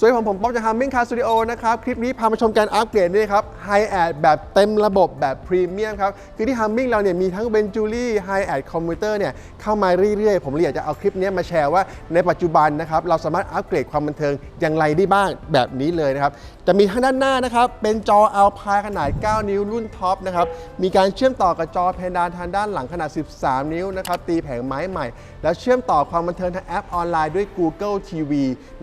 สวัสดีผมผมป๊อบจาก Humming Car Studio นะครับ คลิปนี้พามาชมการอัปเกรดนี่ครับ High Ad แบบเต็มระบบแบบพรีเมียมครับ คือที่ Humming เราเนี่ยมีทั้ง Venturi High Ad Commuter เนี่ยเข้ามาเรื่อยๆ ผมเลยอยากจะเอาคลิปนี้มาแชร์ว่าในปัจจุบันนะครับ เราสามารถอัปเกรดความบันเทิงอย่างไรได้บ้างแบบนี้เลยนะครับจะมีทางด้านหน้านะครับ เป็นจอ Alpine ขนาด 9 นิ้วรุ่นท็อปนะครับมีการเชื่อมต่อกับจอเพดานทางด้านหลังขนาด 13 นิ้วนะครับตีแผงไม้ใหม่ แล้วเชื่อมต่อความบันเทิงทางแอปออนไลน์ด้วย Google TV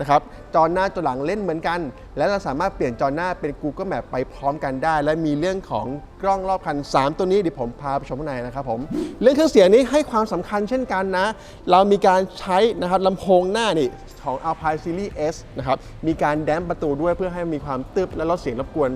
นะครับจอหน้าจอหลังเล่นเหมือนกัน และเราสามารถเปลี่ยนจอหน้าเป็น Google Map ไปพร้อมกันได้ และมีเรื่องของกล้องรอบคัน 3 ตัวนี้เดี๋ยวผมพาไปชมข้างในนะครับผมเรื่องเครื่องเสียงนี้ให้ความสำคัญเช่นกันนะ เรามีการใช้นะครับลำโพงหน้านี่ของ Alpine Series S นะครับมีการแดมประตูด้วยเพื่อให้มีความตึบและลดเสียงรบกวน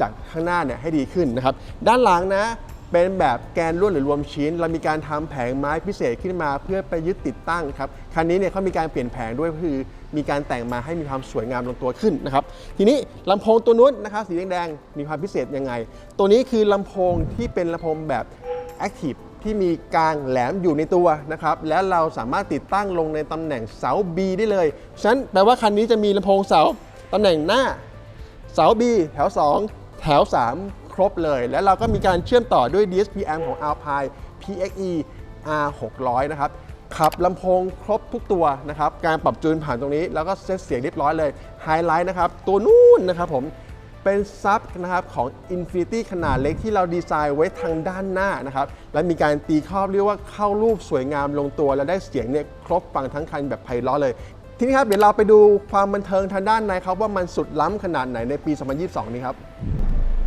จากข้างหน้าเนี่ยให้ดีขึ้นนะครับด้านหลังนะเป็นแบบแกนล้วนหรือรวมชิ้น เรามีการทำแผงไม้พิเศษขึ้นมาเพื่อไปยึดติดตั้งครับคันนี้เนี่ยเขามีการเปลี่ยนแผงด้วยคือ มีการแต่งมาให้มีความสวยงามลงตัวขึ้นนะครับทีนี้ลำโพงตัวนู้นนะครับสีแดงๆมีความพิเศษยังไง ตัวนี้คือลำโพงที่เป็นลำโพงแบบ Active ที่มีกลางแหลมอยู่ในตัวนะครับและเราสามารถติดตั้งลงในตำแหน่งเสา B ได้เลยฉะนั้นแปลว่าคันนี้จะมีลำโพงเสาตำแหน่งหน้าเสา B แถว 2 แถว 3 ครบเลย และเราก็มีการเชื่อมต่อด้วย DSPM ของ Alpine PXE R 600 นะครับ ขับลำโพงครบทุกตัวนะครับ การปรับจูนผ่านตรงนี้ แล้วก็เซตเสียงเรียบร้อยเลย ไฮไลท์นะครับ ตัวนู้นนะครับผม เป็นซับนะครับของ Infinity ขนาดเล็กที่เราดีไซน์ไว้ทางด้านหน้านะครับ และมีการตีครอบเรียกว่าเข้ารูปสวยงามลงตัว และได้เสียงเนี่ยครบฟังทั้งคันแบบไพเราะเลย ทีนี้ครับเดี๋ยวเราไปดูความบันเทิงทางด้านในครับว่ามันสุดล้ำขนาดไหนในปี 2022 นี้ครับ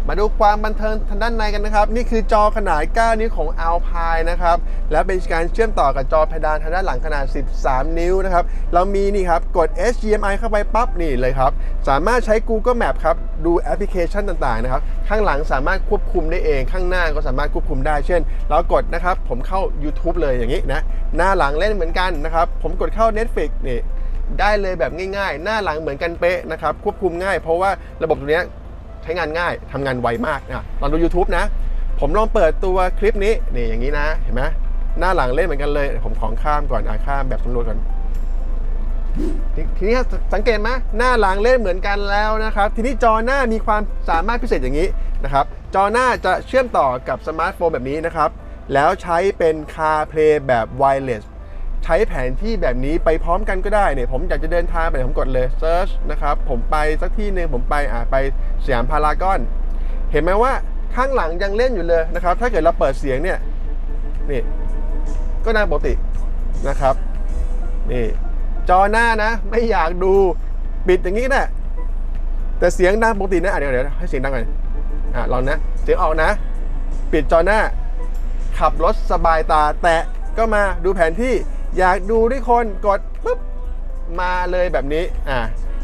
มาดูความบันเทิงทางด้านในกันนะครับ นี่คือจอขนาด 9 นิ้วของ Alpine นะครับ และเป็นการเชื่อมต่อกับจอเพดานทางด้านหลังขนาด 13 นิ้วนะครับ เรามีนี่ครับ กด HDMI เข้าไปปั๊บนี่เลยครับ สามารถใช้ Google Map ครับ ดูแอปพลิเคชันต่างๆนะครับ ข้างหลังสามารถควบคุมได้เอง ข้างหน้าก็สามารถควบคุมได้ เช่น เรากดนะครับ ผมเข้า YouTube เลยอย่างนี้นะ หน้าหลังเล่นเหมือนกันนะครับ ผมกดเข้า Netflix นี่ได้เลยแบบง่ายๆ หน้าหลังเหมือนกันเป๊ะนะครับ ควบคุมง่าย เพราะว่าระบบตัวนี้ ใช้งานง่ายทำงานไวมากอะลองดู YouTube นะ ผมลองเปิดตัวคลิปนี้นี่อย่างนี้นะเห็นไหมหน้าหลังเล่นเหมือนกันเลย ผมของข้ามก่อนอะข้ามแบบสำรวจก่อนทีทีนี้สังเกตไหมหน้าหลังเล่นเหมือนกันแล้วนะครับ ทีนี้จอหน้ามีความสามารถพิเศษอย่างนี้นะครับ จอหน้าจะเชื่อมต่อกับสมาร์ทโฟนแบบนี้นะครับ แล้วใช้เป็น CarPlay แบบ Wireless ใช้แผนที่แบบนี้ไปพร้อมกันก็ได้เนี่ยผมอยากจะเดินทางไปผมกดเลย Search นะครับ ผมไปสักที่หนึ่งผมไปอ่าไปสยามพารากอน เห็นไหมว่าข้างหลังยังเล่นอยู่เลยนะครับ ถ้าเกิดเราเปิดเสียงเนี่ยนี่ก็น่าปกตินะครับนี่จอหน้านะ ไม่อยากดูปิดอย่างนี้ก็ได้แต่เสียงดังปกตินะอะเดี๋ยวเดี๋ยวให้เสียงดังหน่อยอะลองนะ เสียงออกนะ ปิดจอหน้า ขับรถสบายตา แตะก็มาดูแผนที่ อยากดูด้วยคนกดปุ๊บมาเลยแบบนี้อะ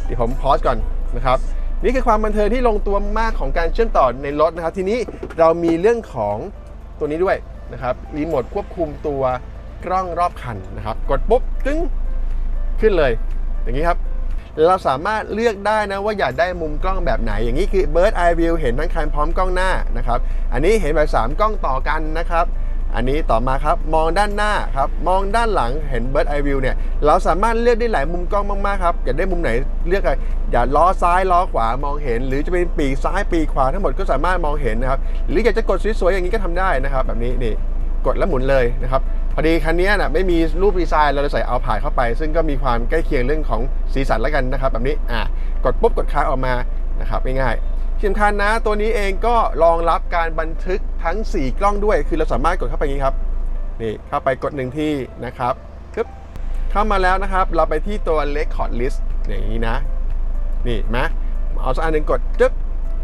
เดี๋ยวผมพอสก่อนนะครับนี่คือความบันเทิงที่ลงตัวมากของการเชื่อมต่อในรถนะครับ ทีนี้เรามีเรื่องของตัวนี้ด้วยนะครับรีโมทควบคุมตัวกล้องรอบคันนะครับ กดปุ๊บตึ้งขึ้นเลย อย่างนี้ครับเราสามารถเลือกได้นะว่าอยากได้มุมกล้องแบบไหน อย่างนี้คือ Bird Eye View เห็นทั้งคันพร้อมกล้องหน้านะครับ อันนี้เห็นแบบ 3 กล้องต่อกันนะครับ อันนี้ต่อมาครับมองด้านหน้าครับมองด้านหลังเห็น Bird Eye View เนี่ยเราสามารถเลือกได้หลายมุมกล้องมากๆครับอยากได้มุมไหนเลือกอะไรอย่าล้อซ้ายล้อขวามองเห็น หรือจะเป็นปีกซ้ายปีกขวาทั้งหมดก็สามารถมองเห็นนะครับหรืออยากจะกดสวยๆอย่างนี้ก็ทำได้นะครับแบบนี้นี่กดแล้วหมุนเลยนะครับพอดีคันนี้นะไม่มีรูปดีไซน์เราเลยใส่เอาผ่ายเข้าไป ซึ่งก็มีความใกล้เคียงเรื่องของสีสันแล้วกันนะครับ แบบนี้อะกดปุ๊บกดค้างออกมานะครับง่ายๆ ที่สำคัญนะ ตัวนี้เองก็รองรับการบันทึกทั้ง 4 กล้องด้วย คือเราสามารถกดเข้าไปงนี้ครับ นี่เข้าไปกดหนึ่งที่นะครับปึ๊บเข้ามาแล้วนะครับ เราไปที่ตัว Record List อย่างนี้นะ นี่นไหมเอาสักอันหนึ่งกดจึ๊บ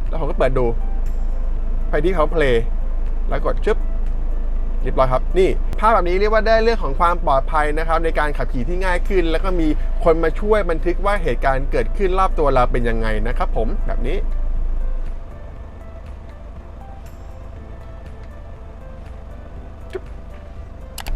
แล้วผมก็เปิดดู ไปที่เขา play แล้วกดจึ๊บเรียบร้อยครับ นี่ภาพแบบนี้เรียกว่าได้เรื่องของความปลอดภัยนะครับ ในการขับขี่ที่ง่ายขึ้น แล้วก็มีคนมาช่วยบันทึกว่าเหตุการณ์เกิดขึ้นรอบตัวเราเป็นยังไงนะครับผมแบบนี้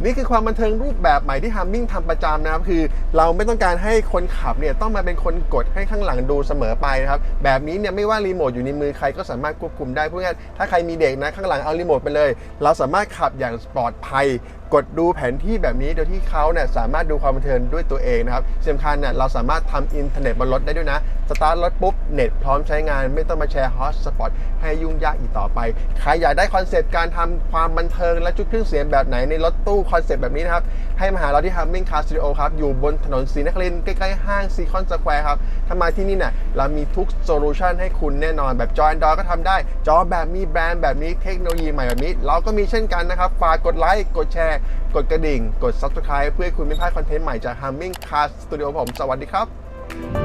นี่คือความบันเทิงรูปแบบใหม่ที่ฮัมมิ่งทำประจำนะครับคือ เราไม่ต้องการให้คนขับเนี่ยต้องมาเป็นคนกดให้ข้างหลังดูเสมอไปนะครับแบบนี้เนี่ยไม่ว่ารีโมทอยู่ในมือใครก็สามารถควบคุมได้เพื่อนถ้าใครมีเด็กนะข้างหลังเอารีโมทไปเลย เราสามารถขับอย่างปลอดภัย กดดูแผนที่แบบนี้โดยที่เขาเนี่ยสามารถดูความบันเทิงด้วยตัวเองนะครับสำคัญเนี่ยเราสามารถทำอินเทอร์เน็ตบนรถได้ด้วยนะ สตาร์ทรถปุ๊บ เน็ตพร้อมใช้งาน ไม่ต้องมาแชร์ฮอตสปอตให้ยุ่งยากอีกต่อไป ใครอยากได้คอนเซปต์การทำความบันเทิงและชุดเครื่องเสียงแบบไหนในรถตู้คอนเซปต์แบบนี้นะครับ ให้มาหาเราที่ Humming Car Studio ครับ อยู่บนถนนศรีนครินทร์ใกล้ๆห้างซีคอนสแควร์ครับถ้ามาที่นี่เนี่ยเรามีทุกโซลูชันให้คุณแน่นอนแบบจอ Android ก็ทำได้ จอแบบมีแบรนด์แบบนี้เทคโนโลยีใหม่แบบนี้ เราก็มีเช่นกันนะครับฝากกดไลค์กดแชร์กดกระดิ่ง กด Subscribe เพื่อให้คุณไม่พลาดคอนเทนต์ใหม่จาก Humming Car Studio ผม สวัสดีครับ